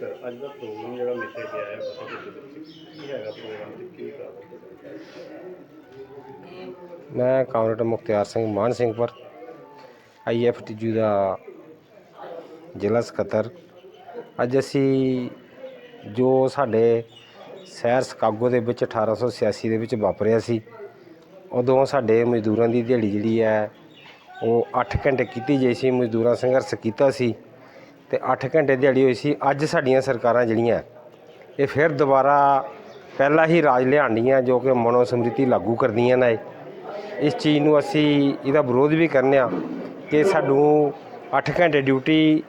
Sir ਅੱਜ ਦਾ programme ਜਿਹੜਾ ਮਿੱਥੇ ਗਿਆ ਹੈ ਫਤਿਹਪੁਰ ਦੇ ਕੀ ਹੈਗਾ ਪ੍ਰੋਗਰਾਮ ਤੇ? ਕੀ ਕਾਰਨ ਮੈਂ ਕਾਮਰੇਡ ਮੁਖਤਿਆਰ ਸਿੰਘ ਮਾਨ ਸਿੰਘਪੁਰ ਆਈਐਫਟੀਯੂ ਦਾ ਜ਼ਿਲ੍ਹਾ ਸਕੱਤਰ। ਅੱਜ ਅਸੀਂ ਜੋ ਸਾਡੇ ਸ਼ਹਿਰ ਸਕਾਗੋ ਦੇ ਵਿੱਚ 1886 ਦੇ ਵਿੱਚ ਵਾਪਰਿਆ ਸੀ, ਉਦੋਂ ਸਾਡੇ ਮਜ਼ਦੂਰਾਂ ਦੀ ਦਿਹਾੜੀ ਜਿਹੜੀ ਹੈ, ਉਹ 8 ਘੰਟੇ ਕੀਤੀ ਗਈ ਸੀ। ਮਜ਼ਦੂਰਾਂ ਸੰਘਰਸ਼ ਕੀਤਾ ਸੀ। ਤੇ 8 ਘੰਟੇ ਦਿਹਾੜੀ ਹੋਈ ਸੀ। ਅੱਜ ਸਾਡੀਆਂ ਸਰਕਾਰਾਂ ਜਿਹੜੀਆਂ, ਇਹ ਫਿਰ ਦੁਬਾਰਾ ਪਹਿਲਾ ਹੀ ਰਾਜ ਲਿਆਂਦੀਆਂ ਜੋ ਕਿ ਮਨੋ ਸਮ੍ਰਿਤੀ ਲਾਗੂ ਕਰਦੀਆਂ ਨੇ। ਇਸ ਚੀਜ਼ ਨੂੰ ਅਸੀਂ ਇਹਦਾ ਵਿਰੋਧ ਵੀ ਕਰਨੇ ਆ ਕਿ ਸਾਨੂੰ 8 ਘੰਟੇ ਡਿਊਟੀ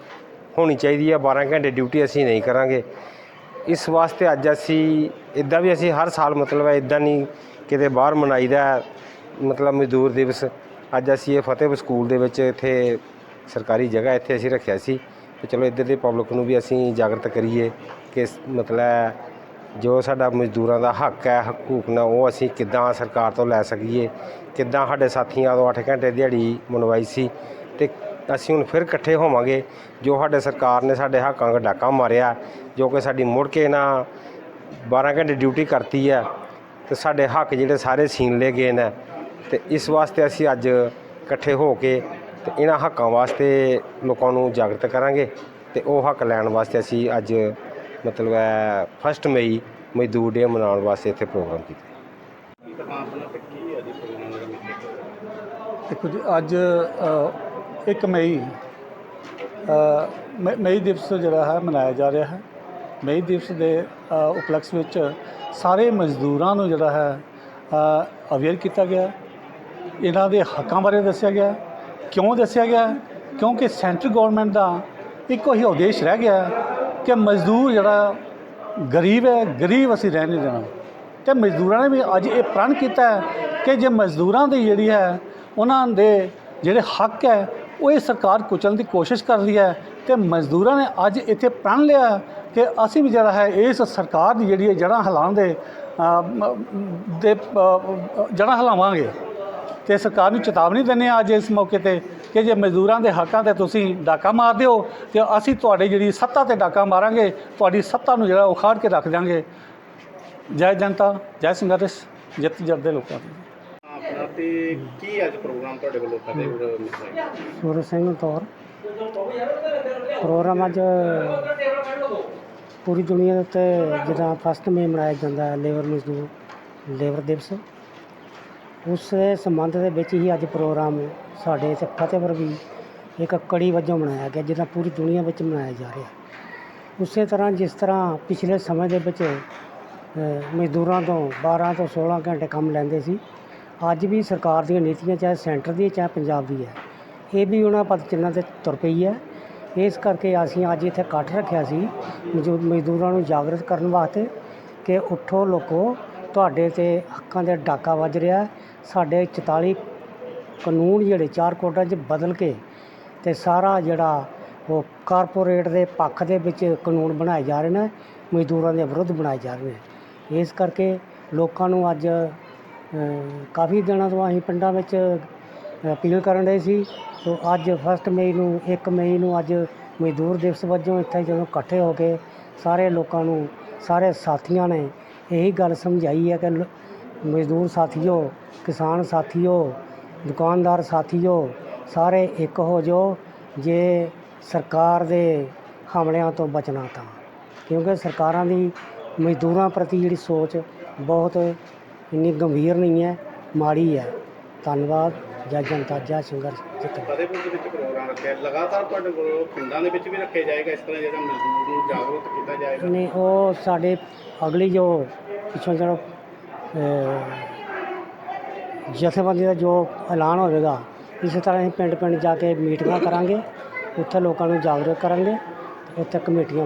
ਹੋਣੀ ਚਾਹੀਦੀ ਹੈ 12 ਘੰਟੇ ਡਿਊਟੀ ਅਸੀਂ ਨਹੀਂ ਕਰਾਂਗੇ। ਇਸ ਵਾਸਤੇ ਅੱਜ ਅਸੀਂ ਇਦਾਂ ਵੀ ਅਸੀਂ ਹਰ ਸਾਲ ਮਤਲਬ ਹੈ ਇਦਾਂ ਨਹੀਂ ਕਿਤੇ ਬਾਹਰ ਮਨਾਈਦਾ ਮਤਲਬ ਮਜ਼ਦੂਰ ਦਿਵਸ। ਅੱਜ ਅਸੀਂ ਇਹ ਫਤਿਹਪੁਰ ਸਕੂਲ ਦੇ ਵਿੱਚ ਇੱਥੇ ਸਰਕਾਰੀ ਜਗ੍ਹਾ ਇੱਥੇ ਅਸੀਂ ਰੱਖਿਆ ਸੀ। ਤੇ ਚਲੋ ਇੱਧਰ ਦੇ ਪਬਲਿਕ ਨੂੰ ਵੀ ਅਸੀਂ ਜਾਗਰਤ ਕਰੀਏ ਕਿ ਮਤਲਬ ਜੋ ਸਾਡਾ ਮਜ਼ਦੂਰਾਂ ਦਾ ਹੱਕ ਹੈ ਹਕੂਕ ਨੇ, ਉਹ ਅਸੀਂ ਕਿੱਦਾਂ ਸਰਕਾਰ ਤੋਂ ਲੈ ਸਕੀਏ, ਕਿੱਦਾਂ ਸਾਡੇ ਸਾਥੀਆਂ ਤੋਂ 8 ਘੰਟੇ ਦਿਹਾੜੀ ਮਨਵਾਈ ਸੀ, ਤੇ ਅਸੀਂ ਹੁਣ ਫਿਰ ਇਕੱਠੇ ਹੋਵਾਂਗੇ, ਜੋ ਸਾਡੇ ਸਰਕਾਰ ਨੇ ਸਾਡੇ ਹੱਕਾਂ ਦਾ ਡਾਕਾ ਮਾਰਿਆ, ਜੋ ਕਿ ਸਾਡੀ ਮੁੜ ਕੇ ਨਾ 12 ਘੰਟੇ ਡਿਊਟੀ ਕਰਤੀ ਹੈ ਤੇ ਸਾਡੇ ਹੱਕ ਜਿਹੜੇ ਸਾਰੇ ਸੀਨ ਲਏ ਗਏ ਨੇ, ਤੇ ਇਸ ਵਾਸਤੇ ਅਸੀਂ ਅੱਜ ਇਕੱਠੇ ਹੋ ਕੇ ਤੇ ਇਹਨਾਂ ਹੱਕਾਂ ਵਾਸਤੇ ਲੋਕਾਂ ਨੂੰ ਜਾਗਰਤ ਕਰਾਂਗੇ ਤੇ ਉਹ ਹੱਕ ਲੈਣ ਵਾਸਤੇ ਅਸੀਂ ਅੱਜ ਮਤਲਬ ਹੈ ਫਸਟ ਮਈ ਮਜ਼ਦੂਰ ਡੇ ਮਨਾਉਣ ਵਾਸਤੇ ਇੱਥੇ ਪ੍ਰੋਗਰਾਮ ਕੀਤਾ। ਦੇਖੋ ਜੀ ਅੱਜ ਅ, 1 ਮਈ ਮਈ ਦਿਵਸ ਜਿਹੜਾ ਹੈ ਮਨਾਇਆ ਜਾ ਰਿਹਾ ਹੈ। ਮਈ ਦਿਵਸ ਦੇ ਉਪਲਕਸ਼ ਵਿੱਚ ਸਾਰੇ ਮਜ਼ਦੂਰਾਂ ਨੂੰ ਜਿਹੜਾ ਹੈ ਅਵੇਅਰ ਕੀਤਾ ਗਿਆ। ਇਹਨਾਂ ਦੇ ਹੱਕਾਂ ਬਾਰੇ ਦੱਸਿਆ ਗਿਆ। ਕਿਉਂ ਦੱਸਿਆ ਗਿਆ? ਕਿਉਂਕਿ ਸੈਂਟਰ ਗਵਰਨਮੈਂਟ ਦਾ ਇੱਕੋ ਹੀ ਉਦੇਸ਼ ਰਹਿ ਗਿਆ ਕਿ ਮਜ਼ਦੂਰ ਜਿਹੜਾ ਗਰੀਬ ਹੈ ਗਰੀਬ ਅਸੀਂ ਰਹਿਣ ਨਹੀਂ ਦੇਣਾ। ਤੇ ਮਜ਼ਦੂਰਾਂ ਨੇ ਵੀ ਅੱਜ ਇਹ ਪ੍ਰਣ ਕੀਤਾ ਹੈ ਕਿ ਜੇ ਮਜ਼ਦੂਰਾਂ ਦੀ ਜਿਹੜੀ ਹੈ ਉਹਨਾਂ ਦੇ ਜਿਹੜੇ ਹੱਕ ਹੈ ਉਹ ਇਹ ਸਰਕਾਰ ਕੁਚਲਣ ਦੀ ਕੋਸ਼ਿਸ਼ ਕਰ ਰਹੀ ਹੈ। ਤੇ ਮਜ਼ਦੂਰਾਂ ਨੇ ਅੱਜ ਇੱਥੇ ਪ੍ਰਣ ਲਿਆ ਕਿ ਅਸੀਂ ਵੀ ਜਿਹੜਾ ਹੈ ਇਸ ਸਰਕਾਰ ਦੀ ਜਿਹੜੀ ਹੈ ਜੜ੍ਹਾਂ ਹਿਲਾਉਣ ਦੇ ਦੇ ਅ, ਜੜ੍ਹਾਂ ਹਿਲਾਵਾਂਗੇ। ਤੇ ਸਰਕਾਰ ਨੂੰ ਚੇਤਾਵਨੀ ਦਿੰਦੇ ਹਾਂ ਅੱਜ ਇਸ ਮੌਕੇ ਤੇ ਕਿ ਜੇ ਮਜ਼ਦੂਰਾਂ ਦੇ ਹੱਕਾਂ ਤੇ ਤੁਸੀਂ ਡਾਕਾ ਮਾਰ ਦਿਓ ਤੇ ਅਸੀਂ ਤੁਹਾਡੇ ਜਿਹੜੀ ਸੱਤਾ ਤੇ ਡਾਕਾ ਮਾਰਾਂਗੇ ਤੁਹਾਡੀ ਸੱਤਾ ਨੂੰ ਜਿਹੜਾ ਉਖਾੜ ਕੇ ਰੱਖ ਦਿਆਂਗੇ। ਜੈ ਜਨਤਾ ਜੈ ਸੰਘਰਸ਼ ਜਿੱਤ ਜਰਦੇ ਲੋਕਾਂ ਦੀ। ਆਪਣਾ ਤੇ ਕੀ ਅੱਜ ਪ੍ਰੋਗਰਾਮ ਤੁਹਾਡੇ ਵੱਲੋਂ ਗਿਆ ਸੂਰਜ ਸਿੰਘ ਤੌਰ ਪ੍ਰੋਗਰਾਮ ਅੱਜ ਪੂਰੀ ਦੁਨੀਆ ਦੇ ਉੱਤੇ ਜਿੱਦਾਂ ਫਸਟ ਮਈ ਮਨਾਇਆ ਜਾਂਦਾ ਹੈ ਲੇਬਰ ਮਜ਼ਦੂਰ ਲੇਬਰ ਦਿਵਸ। ਉਸ ਦੇ ਸੰਬੰਧ ਦੇ ਵਿੱਚ ਹੀ ਅੱਜ ਪ੍ਰੋਗਰਾਮ ਸਾਡੇ ਇੱਥੇ ਫਤਿਹਪੁਰ ਵੀ ਇੱਕ ਕੜੀ ਵਜੋਂ ਮਨਾਇਆ ਗਿਆ, ਜਿੱਦਾਂ ਪੂਰੀ ਦੁਨੀਆ ਵਿੱਚ ਮਨਾਇਆ ਜਾ ਰਿਹਾ। ਉਸੇ ਤਰ੍ਹਾਂ ਜਿਸ ਤਰ੍ਹਾਂ ਪਿਛਲੇ ਸਮੇਂ ਦੇ ਵਿੱਚ ਮਜ਼ਦੂਰਾਂ ਤੋਂ 12 ਤੋਂ 16 ਘੰਟੇ ਕੰਮ ਲੈਂਦੇ ਸੀ, ਅੱਜ ਵੀ ਸਰਕਾਰ ਦੀਆਂ ਨੀਤੀਆਂ ਚਾਹੇ ਸੈਂਟਰ ਦੀ ਚਾਹੇ ਪੰਜਾਬ ਦੀ ਹੈ, ਇਹ ਵੀ ਉਹਨਾਂ ਪਦ ਚਿੰਨ੍ਹਾਂ ਤੇ ਤੁਰ ਪਈ ਹੈ। ਇਸ ਕਰਕੇ ਅਸੀਂ ਅੱਜ ਇੱਥੇ ਇਕੱਠ ਰੱਖਿਆ ਸੀ, ਮਜ਼ਦੂ- ਮਜ਼ਦੂਰਾਂ ਨੂੰ ਜਾਗਰਤ ਕਰਨ ਵਾਸਤੇ ਕਿ ਉੱਠੋ ਲੋਕੋ, ਤੁਹਾਡੇ ਤੇ ਹੱਕਾਂ ਦੇ ਡਾਕਾ ਵੱਜ ਰਿਹਾ ਸਾਡੇ 44 ਕਾਨੂੰਨ ਜਿਹੜੇ ਚਾਰ ਕੋਟਾਂ 'ਚ ਬਦਲ ਕੇ ਅਤੇ ਸਾਰਾ ਜਿਹੜਾ ਉਹ ਕਾਰਪੋਰੇਟ ਦੇ ਪੱਖ ਦੇ ਵਿੱਚ ਕਾਨੂੰਨ ਬਣਾਏ ਜਾ ਰਹੇ ਨੇ, ਮਜ਼ਦੂਰਾਂ ਦੇ ਵਿਰੁੱਧ ਬਣਾਏ ਜਾ ਰਹੇ ਨੇ। ਇਸ ਕਰਕੇ ਲੋਕਾਂ ਨੂੰ ਅੱਜ ਕਾਫੀ ਦਿਨਾਂ ਤੋਂ ਅਸੀਂ ਪਿੰਡਾਂ ਵਿੱਚ ਅਪੀਲ ਕਰਨ ਰਹੇ ਸੀ। ਸੋ ਅੱਜ ਫਸਟ ਮਈ ਨੂੰ 1 ਮਈ ਨੂੰ ਅੱਜ ਮਜ਼ਦੂਰ ਦਿਵਸ ਵਜੋਂ ਇੱਥੇ ਜਦੋਂ ਇਕੱਠੇ ਹੋ ਕੇ ਸਾਰੇ ਲੋਕਾਂ ਨੂੰ, ਸਾਰੇ ਸਾਥੀਆਂ ਨੇ ਇਹੀ ਗੱਲ ਸਮਝਾਈ ਹੈ ਕਿ ਲ- ਮਜ਼ਦੂਰ ਸਾਥੀਓ ਕਿਸਾਨ ਸਾਥੀਓ ਦੁਕਾਨਦਾਰ ਸਾਥੀਓ ਸਾਰੇ ਇੱਕ ਹੋ ਜਾਓ ਜੇ ਸਰਕਾਰ ਦੇ ਹਮਲਿਆਂ ਤੋਂ ਬਚਣਾ ਤਾਂ। ਕਿਉਂਕਿ ਸਰਕਾਰਾਂ ਦੀ ਮਜ਼ਦੂਰਾਂ ਪ੍ਰਤੀ ਜਿਹੜੀ ਸੋਚ ਬਹੁਤ ਇੰਨੀ ਗੰਭੀਰ ਨਹੀਂ ਹੈ ਮਾੜੀ ਹੈ। ਧੰਨਵਾਦ ਜੈ ਜਨਤਾ ਜੈ ਸੰਘਰਸ਼ ਜਿੱਤ ਫਤਿਹਪੁਰ ਦੇ ਵਿੱਚ ਪ੍ਰੋਗਰਾਮ ਰੱਖਿਆ ਲਗਾਤਾਰ ਤੁਹਾਡੇ ਕੋਲ ਪਿੰਡਾਂ ਦੇ ਵਿੱਚ ਵੀ ਰੱਖਿਆ ਜਾਏਗਾ ਇਸ ਤਰ੍ਹਾਂ ਜਿਹੜਾ ਮਜ਼ਦੂਰ ਨੂੰ ਜਾਗਰੂਕ ਕੀਤਾ ਜਾਏਗਾ। ਨੇ ਉਹ ਸਾਡੇ ਅਗਲੀ ਜੋ ਪਿੱਛੋਂ ਜਿਹੜਾ ਜਥੇਬੰਦੀ ਦਾ ਜੋ ਐਲਾਨ ਹੋਵੇਗਾ, ਇਸੇ ਤਰ੍ਹਾਂ ਅਸੀਂ ਪਿੰਡ ਪਿੰਡ ਜਾ ਕੇ ਮੀਟਿੰਗਾਂ ਕਰਾਂਗੇ, ਉੱਥੇ ਲੋਕਾਂ ਨੂੰ ਜਾਗਰੂਕ ਕਰਾਂਗੇ ਉੱਥੇ ਕਮੇਟੀਆਂ